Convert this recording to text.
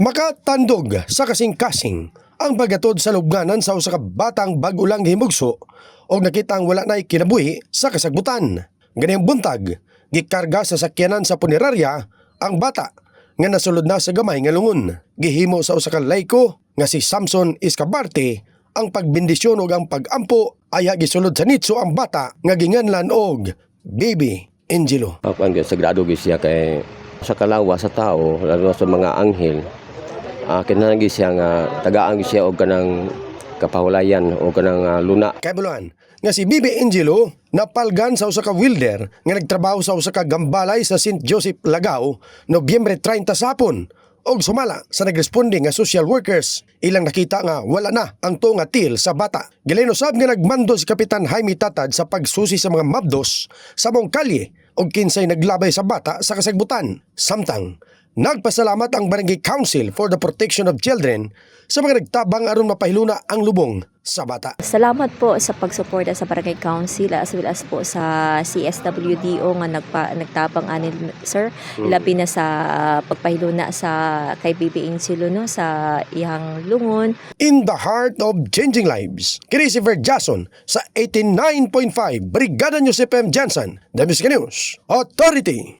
Makatandog sa kasing-kasing ang bagatod sa lubnganan sa usa ka batang bag-ulang himugso o nakitang wala na kinabuhi sa kasagbutan. Ganiyang buntag, gikarga sa sakyanan sa punerarya ang bata nga nasulod na sa gamay nga lungon. Gihimo sa usa ka layko nga si Samson Escabarte ang pagbindisyon ug ang pagampo aya gisulod sa nitso ang bata nga ginganlan og Baby Angelo. Ako ang sagrado siya kay sa kalawa sa tao lalo sa mga anghel. Uh, kinahanglan gyud siya nga tagaan siya og kanang kapahulayan o kanang ah, luna Kay buluhan, nga si Bibi Angelo napalgan sa usa ka welder nga nagtrabaho sa usa ka gambalay sa St. Joseph Lagao Nobyembre 30 sa hapon og sumala sa nagresponde nga social workers ilang nakita nga wala na ang tuong nga til sa bata. Gilinusab nga nagmando si Kapitan Jaime Tatad sa pagsusi sa mga mabdos sa mong kalye og kinsay naglabay sa bata sa kasagbutan. Samtang Nagpasalamat ang Barangay Council for the Protection of Children sa mga nagtabang aron mapahiluna ang lubong sa bata. Salamat po sa pagsuporta sa Barangay Council as well as po sa CSWDO nga nagpa, nagtabang anil sir labi na sa pagpahiluna sa kay Bibi Insilo no sa ihang lungon In the heart of changing lives, Christopher Jason sa 89.5 Brigada News FM Jansen, The Music News Authority.